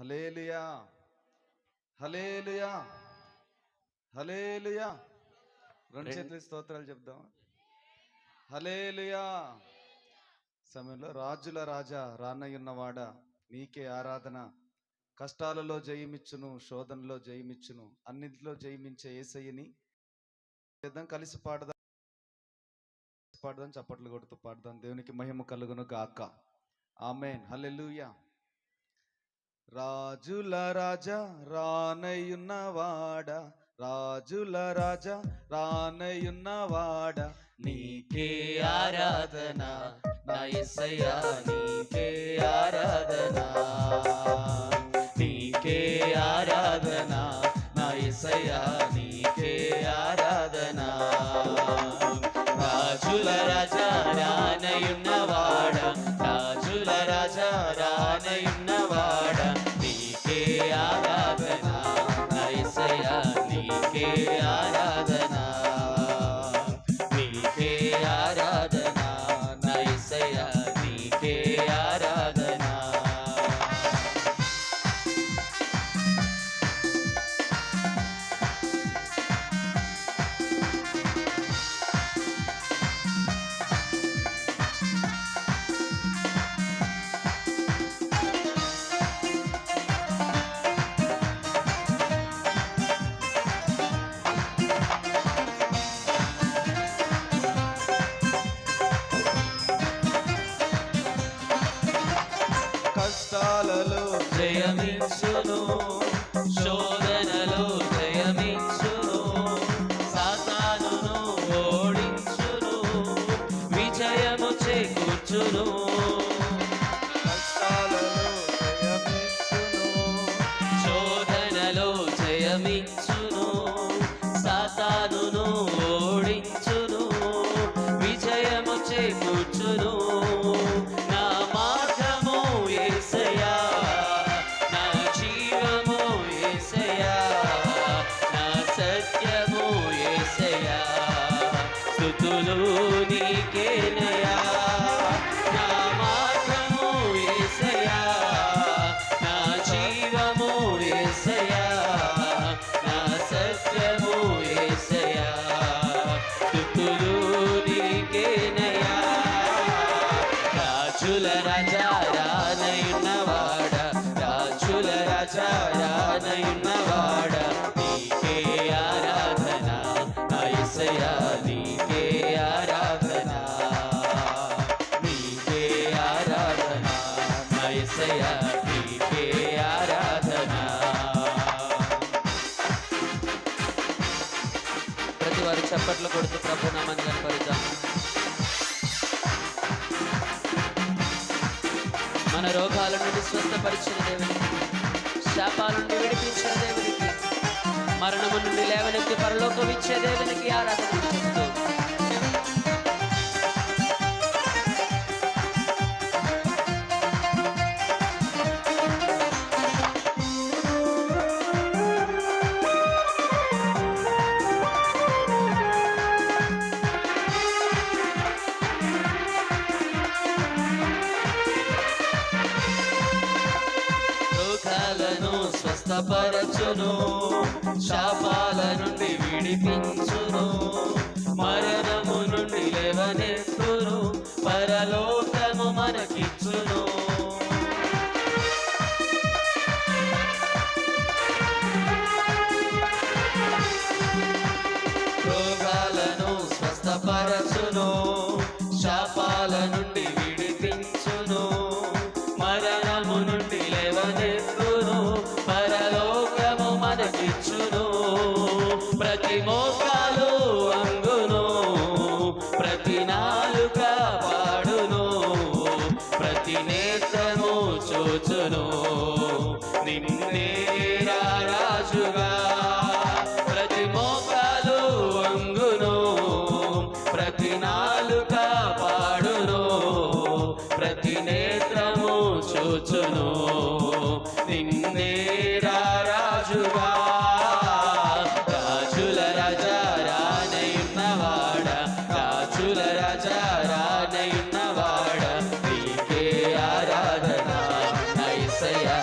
Hallelujah. Hallelujah. Hallelujah. రెండు చేతుల స్తోత్రాలు చెప్దాం హలేలుయా. సమయంలో రాజుల రాజా రానయ్యున్నవాడా నీకే ఆరాధన. కష్టాలలో జయమిచ్చును శోధనలో జయమిచ్చును. అన్నింటిలో జయమించే ఏసయ్యని చేద్దాం కలిసి పాడదాం. పాడదాం చప్పట్లు కొడుతూ పాడదాం. దేవునికి మహిమ కలుగును గాక. ఆమెన్. హల్లెలూయా. రాజుల రాజా రానయ్యున్నవాడ రాజుల రాజా రానయ్యున్నవాడ నీకే ఆరాధన నా కష్టాలలో జయమించును శోధనలో జయమించును సాతానును ఓడించును. విజయము చేకూర్చును. కష్టాలలో జయమిచ్చును. శోధనలో జయమించును నీకేనయా నా నా నీకే ఆరాధన. ప్రతి వారు చప్పట్లు కొడుతూ కనపరుద్దాం మన రోగాల నుండి స్వస్థపరిచిన దేవునికి శాపాల నుండి విడిపించిన దేవునికి మరణము నుండి లేవనెత్తి పరలోకం ఇచ్చే దేవునికి ఆరాధన స్వస్థపరచును శాపాల నుండి విడిపించును మరణము నుండి లేవనెత్తును పరలోకము మనకిచ్చును. మనకిచ్చును ప్రతి మోకాలు అంగును. ప్రతి నాలుక పాడును. ప్రతి నేత్రము చూచును. రానయున్నవాడ